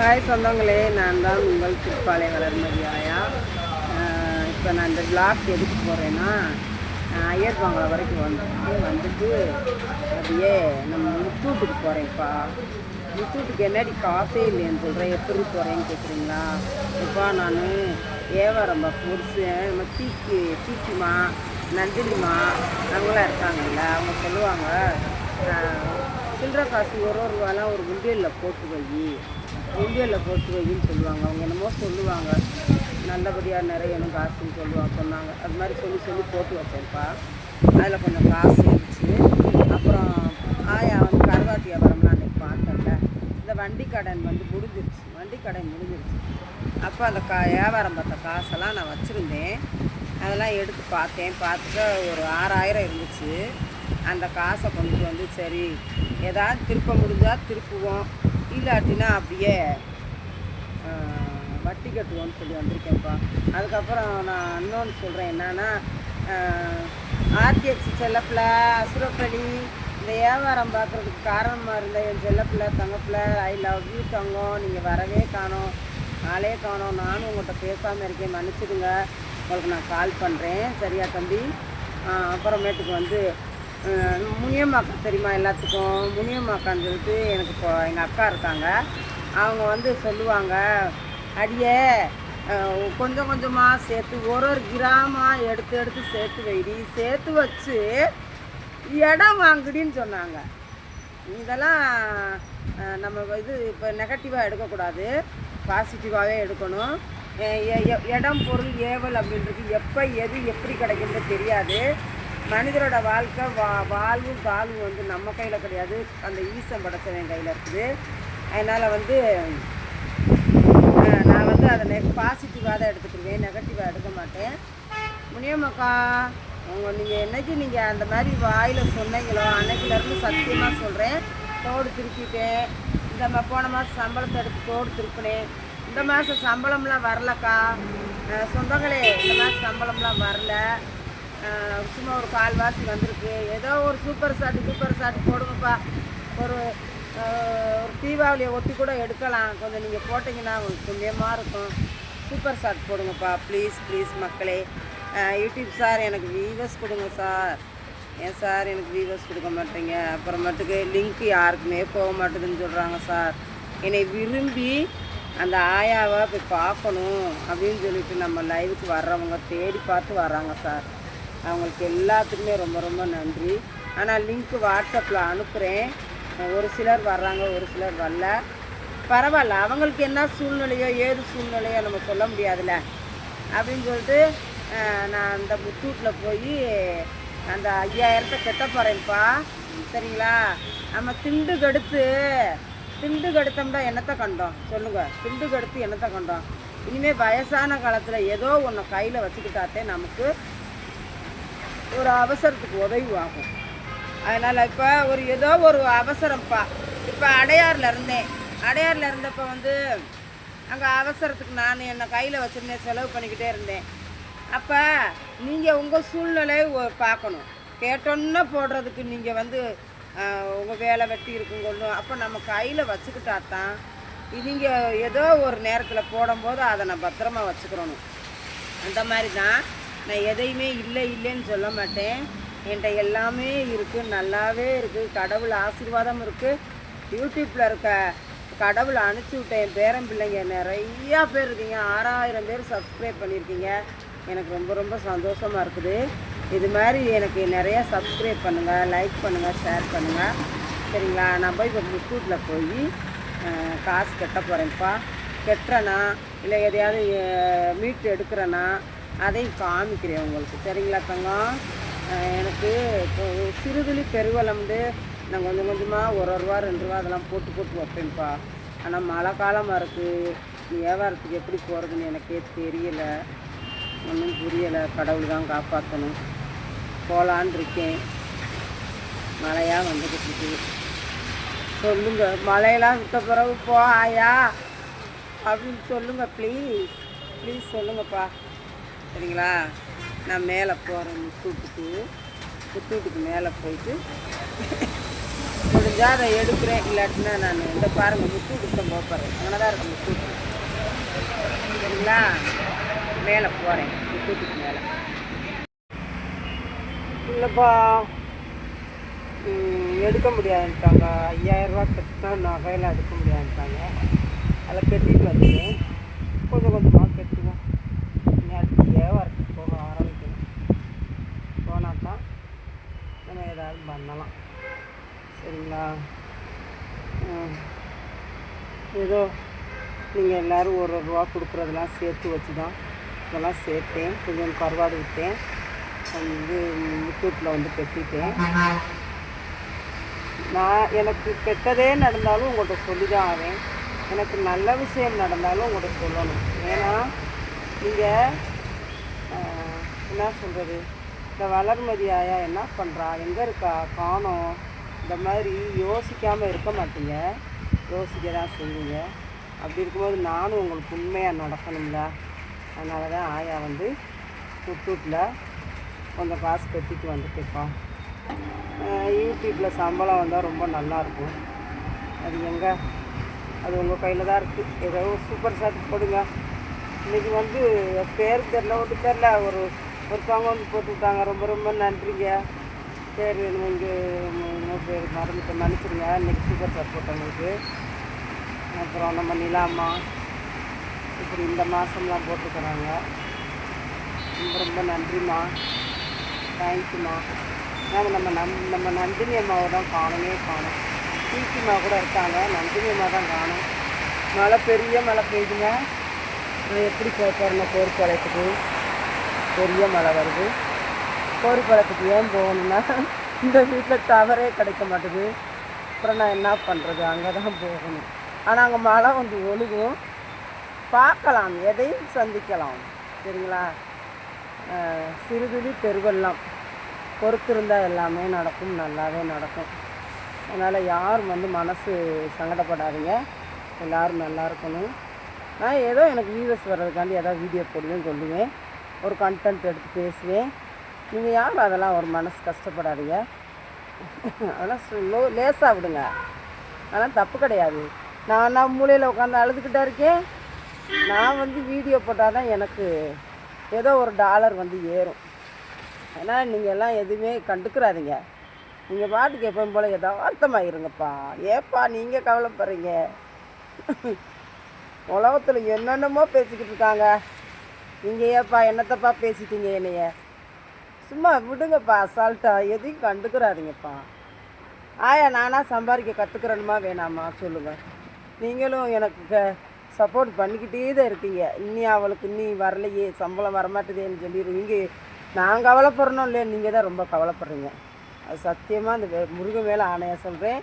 Hi சொந்தங்களே நான் தான் உங்கள் திருப்பாலை வளர்மதி ஆயா. இப்போ நான் இந்த பிளாக் எதுக்கு போகிறேன்னா ஐயர் பங்களா வரைக்கும் வந்துட்டு வந்துட்டு அப்படியே நம்ம முத்தூட்டுக்கு போகிறேன்ப்பா முத்தூட்டுக்கு என்னடி காசே இல்லைன்னு சொல்கிறேன் எப்படி போகிறேன்னு கேட்குறீங்களா இப்போ நான் ஏவாரம்ப புருஷன் நம்ம தீக்கி தீக்கிமா நந்தினிமா அவங்களாம் இருக்காங்கல்ல அவங்க சொல்லுவாங்க சில்லற காசு ஒரு ஒரு ரூபாலாம் ஒரு உண்டியலில் போட்டு வை. உண்டியலில் போட்டு வைன்னு சொல்லுவாங்க. அவங்க என்னமோ சொல்லுவாங்க. நல்லபடியாக நிறையணும் காசுன்னு சொல்லுவாங்க சொன்னாங்க. அது மாதிரி சொல்லி சொல்லி போட்டு வச்சேன்ப்பா அதில் கொஞ்சம் காசு இருந்துச்சு. அப்புறம் ஆயா வந்து கருவாத்தி வியாபாரம்லாம் அன்றைக்கி பார்த்தல இந்த வண்டி கடன் வந்து முடிஞ்சிருச்சு. வண்டி கடன் முடிஞ்சிருச்சு. அப்போ அந்த கா வியாபாரம் பார்த்த காசெல்லாம் நான் வச்சுருந்தேன். அதெல்லாம் எடுத்து பார்த்தேன். பார்த்துட்டு ஒரு ஆறாயிரம் இருந்துச்சு. அந்த காசை கொண்டுட்டு வந்து சரி ஏதாவது திருப்ப முடிஞ்சால் திருப்புவோம். இல்லாட்டினா அப்படியே வட்டி கட்டுவோன்னு சொல்லி வந்திருக்கேன்ப்பா. அதுக்கப்புறம் நான் இன்னொன்று சொல்கிறேன் என்னன்னா ஆர்டிஎக்ஸ் செல்லப்பில் அசுரப்பலி இந்த வியாபாரம் பார்க்குறதுக்கு காரணமாக இருந்த என் செல்லப்பில் தங்கப்பிள்ளை ஐ லவ் யூ தங்கம் நீங்கள் வரவே காணோம். ஆளே காணோம். நானும் உங்கள்கிட்ட பேசாமல் இருக்கேன். மன்னிச்சிடுங்க. உங்களுக்கு நான் கால் பண்ணுறேன் சரியா தம்பி? அப்புறமேட்டுக்கு வந்து முனியம்மாக்கா தெரியுமா எல்லாத்துக்கும்? முனியம்மாக்கான்னு சொல்லிட்டு எனக்கு இப்போ எங்கள் அக்கா இருக்காங்க. அவங்க வந்து சொல்லுவாங்க அடியே கொஞ்சம் கொஞ்சமாக சேர்த்து ஒரு ஒரு கிராமம் எடுத்து எடுத்து சேர்த்து வைடி. சேர்த்து வச்சு இடம் வாங்குடின்னு சொன்னாங்க. இதெல்லாம் நம்ம இது இப்போ நெகட்டிவாக எடுக்கக்கூடாது. பாசிட்டிவாகவே எடுக்கணும். எ- இடம் பொருள் ஏவல் அப்படின்றது எப்போ எது எப்படி கிடைக்குன்னு தெரியாது. மனிதரோட வாழ்க்கை வா வாழ்வும் வாழ்வு வந்து நம்ம கையில் கிடையாது. அந்த ஈசன் படைச்சவன் கையில் இருக்குது. அதனால் வந்து நான் வந்து அதை நெ பாசிட்டிவாக தான் எடுத்துக்கிடுவேன் நெகட்டிவாக எடுக்க மாட்டேன். முனியம்மாக்கா உங்கள் நீங்கள் என்னைக்கு நீங்கள் அந்த மாதிரி வாயில் சொன்னீங்களோ அன்னைக்கிலேருந்து சத்தியமாக சொல்கிறேன் தோடு திருப்பிட்டேன் இந்த மா போன மாதம் சம்பளத்தை எடுத்து தோடு திருப்பினேன். இந்த மாதம் சம்பளம்லாம் வரலக்கா. சொந்தங்களே இந்த மாதம் சம்பளம்லாம் வரல. சும்மா ஒரு கால்வாசி வந்திருக்கு. ஏதோ ஒரு சூப்பர் சாட்டு சூப்பர் ஷாட் போடுங்கப்பா. ஒரு ஒரு தீபாவளியை ஒட்டி கூட எடுக்கலாம். கொஞ்சம் நீங்கள் போட்டிங்கன்னா உங்களுக்கு புண்ணியமாக இருக்கும். சூப்பர் ஷாட் போடுங்கப்பா. ப்ளீஸ் ப்ளீஸ் மக்களே. யூடியூப் சார் எனக்கு வீவர்ஸ் கொடுங்க சார். ஏன் சார் எனக்கு வீவர்ஸ் கொடுக்க மாட்டேங்க? அப்புறமேட்டுக்கு லிங்க் யாருக்குமே போக மாட்டேதுன்னு சொல்கிறாங்க சார். என்னை விரும்பி அந்த ஆயாவை போய் பார்க்கணும் அப்படின்னு சொல்லிட்டு நம்ம லைவுக்கு வர்றவங்க தேடி பார்த்து வர்றாங்க சார். அவங்களுக்கு எல்லாத்துக்குமே ரொம்ப ரொம்ப நன்றி. ஆனால் லிங்க் வாட்ஸ்அப்பில் அனுப்புகிறேன் ஒரு சிலர் வர்றாங்க ஒரு சிலர் வரல. பரவாயில்ல அவங்களுக்கு என்ன சூழ்நிலையோ ஏது சூழ்நிலையோ நம்ம சொல்ல முடியாதுல்ல. அப்படின்னு சொல்லிட்டு நான் அந்த முத்தூட்டில் போய் அந்த ஐயாயிரத்தை கெட்ட போகிறேன்ப்பா சரிங்களா? நம்ம திண்டு கெடுத்து திண்டு கெடுத்தோம்னா என்னத்தை கண்டோம்? சொல்லுங்கள் திண்டு கெடுத்து என்னத்தை கண்டோம்? இனிமேல் வயசான காலத்தில் ஏதோ ஒன்று கையில் வச்சுக்கிட்டாத்தே நமக்கு ஒரு அவசரத்துக்கு உதவி ஆகும் அதனால் இப்போ ஒரு ஏதோ ஒரு அவசரம்ப்பா. இப்போ அடையாரில் இருந்தேன் அடையாரில் இருந்தப்போ வந்து அங்கே அவசரத்துக்கு நான் என்னை கையில் வச்சுருந்தேன் செலவு பண்ணிக்கிட்டே இருந்தேன். அப்போ நீங்கள் உங்கள் சூழ்நிலையை பார்க்கணும் கேட்டோன்னே போடுறதுக்கு நீங்கள் வந்து உங்கள் வேலை வெட்டி இருக்குங்கொள்ளும் அப்போ நம்ம கையில் வச்சுக்கிட்டா தான் நீங்கள் ஏதோ ஒரு நேரத்தில் போடும்போது அதை நான் பத்திரமா வச்சுக்கிறணும். அந்த மாதிரி தான். நான் எதையுமே இல்லை இல்லைன்னு சொல்ல மாட்டேன். என்கிட்ட எல்லாமே இருக்குது நல்லாவே இருக்குது கடவுள் ஆசீர்வாதம் இருக்குது யூடியூப்பில் இருக்க கடவுள் அனுப்பிச்சி விட்டேன் என் பேரன் பிள்ளைங்க நிறையா பேர் இருக்கீங்க. ஆறாயிரம் பேர் சப்ஸ்கிரைப் பண்ணியிருக்கீங்க. எனக்கு ரொம்ப ரொம்ப சந்தோஷமாக இருக்குது. இது மாதிரி எனக்கு நிறையா சப்ஸ்கிரைப் பண்ணுங்கள் லைக் பண்ணுங்கள் ஷேர் பண்ணுங்கள் சரிங்களா? நான் போய் இப்போ முக்கூட்டில் போய் காசு கட்ட போகிறேன்ப்பா கட்டுறேனா? இல்லை எதையாவது மீட்டு எடுக்கிறேன்னா அதையும் காமிக்கிறேன் உங்களுக்கு. சரிங்களா தங்கம் எனக்கு இப்போ சிறுதுளி பெருவளம்ண்டு நான் கொஞ்சம் கொஞ்சமாக ஒரு ஒரு ரூபா ரெண்டு ரூபா அதெல்லாம் போட்டு போட்டு வைப்பேன்ப்பா. ஆனால் மழை காலமாக இருக்குது வியாபாரத்துக்கு எப்படி போகிறதுன்னு எனக்கே தெரியலை. ஒன்றும் புரியலை. கடவுள் தான் காப்பாற்றணும் போகலான் இருக்கேன். மழையாக வந்துக்கிட்டு இருக்குது சொல்லுங்க. மழையெல்லாம் விட்ட பிறகு போ ஆயா அப்படின்னு சொல்லுங்கள் ப்ளீஸ் ப்ளீஸ் சொல்லுங்கப்பா. சரிங்களா? நான் மேலே போகிறேன் முத்தூட்டுக்கு முத்தூட்டுக்கு மேலே போயிட்டு முடிஞ்சால் அதை எடுக்கிறேன். இல்லாட்டினா நான் இந்த பாருங்கள் முத்தூட்டுக்கு தான் போகிறேன் அங்கே தான் இருக்கு முத்தூட்டு சரிங்களா? மேலே போகிறேன் முத்தூட்டுக்கு மேலே. இல்லைப்பா. எடுக்க முடியாதுன்ட்டாங்க. ஐயாயிரரூபா கட்டினா நகையில் எடுக்க முடியாதுன்ட்டாங்க. அதில் கட்டிட்டு வந்து கொஞ்சம் கொஞ்சமாக கட்டுவோம் அடுத்து வியாபாரத்துக்கு போக ஆரம்பிக்கணும் போனால் தான் நம்ம ஏதாவது பண்ணலாம் சரிங்களா ம். ஏதோ நீங்கள் எல்லோரும் ஒரு ஒரு ரூபா கொடுக்குறதெல்லாம் சேர்த்து வச்சு தான் இதெல்லாம் சேர்த்தேன். கொஞ்சம் கருவாடு விட்டேன். வந்து முத்தூட்டில் வந்து கட்டிட்டேன் நான் எனக்கு கெட்டதே நடந்தாலும் உங்கள்கிட்ட சொல்லி தான் ஆவேன். எனக்கு நல்ல விஷயம் நடந்தாலும் உங்கள்கிட்ட சொல்லணும். ஏன்னா நீங்கள் என்ன சொல்கிறது இந்த வளர்மதி ஆயா என்ன பண்ணுறா எங்கே இருக்கா? காணோம். இந்த மாதிரி யோசிக்காமல் இருக்க மாட்டீங்க. யோசிக்க தான் செய்வீங்க. அப்படி இருக்கும்போது நானும் உங்களுக்கு உண்மையாக நடக்கணும்ல. அதனால தான் ஆயா வந்து புத்தூட்டில் கொஞ்சம் காசு கட்டிட்டு வந்துட்டுப்பா. யூடியூப்பில் சம்பளம் வந்தால் ரொம்ப நல்லாயிருக்கும். அது எங்கே? அது உங்கள் கையில் தான் இருக்குது ஏதோ சூப்பர் சாட் போடுங்க. இன்றைக்கி வந்து பேர் தெரில ஒன்று தெரில ஒரு ஒருத்தவங்க வந்து போட்டுவிட்டாங்க ரொம்ப ரொம்ப நன்றிங்க. பேர் இங்கே இன்னொரு பேர் மறந்துட்டு மன்னிச்சிருங்க இன்றைக்கி சூப்பர் சாட் போட்டவங்களுக்கு அப்புறம் நம்ம நிலாமா இப்படி இந்த மாதம்லாம் போட்டுக்கிறாங்க. ரொம்ப ரொம்ப நன்றிம்மா. தேங்க்யூம்மா நாங்கள் நம்ம நம் நம்ம நந்தினி அம்மாவை தான் காணவே காணும். கீர்த்திமா கூட இருக்காங்க. நந்தினி அம்மா தான் காணும். மழை பெரிய மழை பெய்யுதுங்க. நான் எப்படி போக போகிறேன்னா கோரிப்பாளையத்துக்கு பெரிய மழை வருது. கோரிப்பாளையத்துக்கு ஏன் போகணுன்னா இந்த வீட்டில் டவரே கிடைக்க மாட்டுது. அப்புறம் நான் என்ன பண்ணுறது அங்கே தான் போகணும். ஆனால் அங்கே மழை வந்து ஒழுகும். பார்க்கலாம் எதையும் சந்திக்கலாம். சரிங்களா? சிறுதுளி பெருவெல்லாம் பொறுத்திருந்தால் எல்லாமே நடக்கும் நல்லாவே நடக்கும். அதனால் யாரும் வந்து மனசு சங்கடப்படாதீங்க. எல்லோரும் நல்லா இருக்கணும். நான் ஏதோ எனக்கு வியூவர்ஸ் வர்றதுக்காண்டி ஏதாவது வீடியோ போடுவேன் சொல்லுவேன். ஒரு கண்டென்ட் எடுத்து பேசுவேன். நீங்கள் யாரும் அதெல்லாம் ஒரு மனசு கஷ்டப்படாதீங்க. அதெல்லாம் ஸ்லோ லேசாக விடுங்க. அதெல்லாம் தப்பு கிடையாது. நான் நான் மூலையில் உட்காந்து அழுதுகிட்டா இருக்கேன். நான் வந்து வீடியோ போட்டால் தான் எனக்கு ஏதோ ஒரு டாலர் வந்து ஏறும். ஏன்னா நீங்கள் எல்லாம் எதுவுமே கண்டுக்கிறாதீங்க. நீங்கள் பாட்டுக்கு எப்பவும் போல் யதார்த்தமாக இருங்கப்பா. ஏப்பா நீங்கள் கவலைப்படுறீங்க? உலகத்தில் என்னென்னமோ பேசிக்கிட்டு இருக்காங்க. நீங்கள் ஏப்பா என்னத்தப்பா பேசிட்டீங்க என்னைய? சும்மா விடுங்கப்பா அசால்ட்டாக எதையும் கண்டுக்கிறாதீங்கப்பா. ஆயா நானாக சம்பாதிக்க கற்றுக்கிறேனுமா வேணாமா? சொல்லுங்கள் நீங்களும் எனக்கு சப்போர்ட் பண்ணிக்கிட்டே தான் இருக்கீங்க. இன்னி அவளுக்கு இன்னி வரலையே சம்பளம் வரமாட்டேதேன்னு சொல்லிடுவீங்க நான் கவலைப்படுறணும் இல்லையா? நீங்கள் தான் ரொம்ப கவலைப்படுறீங்க. அது சத்தியமாக அந்த முருகன் மேலே ஆணையாக சொல்கிறேன்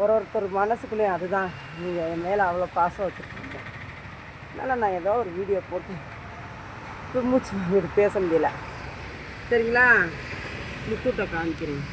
ஒரு ஒருத்தர் மனசுக்குள்ளேயும் அதுதான். நீங்கள் என் மேலே அவ்வளோ பாசம் வச்சுருக்கீங்க. அதனால் நான் ஏதோ ஒரு வீடியோ போட்டு மூச்சு பேச முடியல. சரிங்களா? முத்துட்ட காமிக்கிறேன்.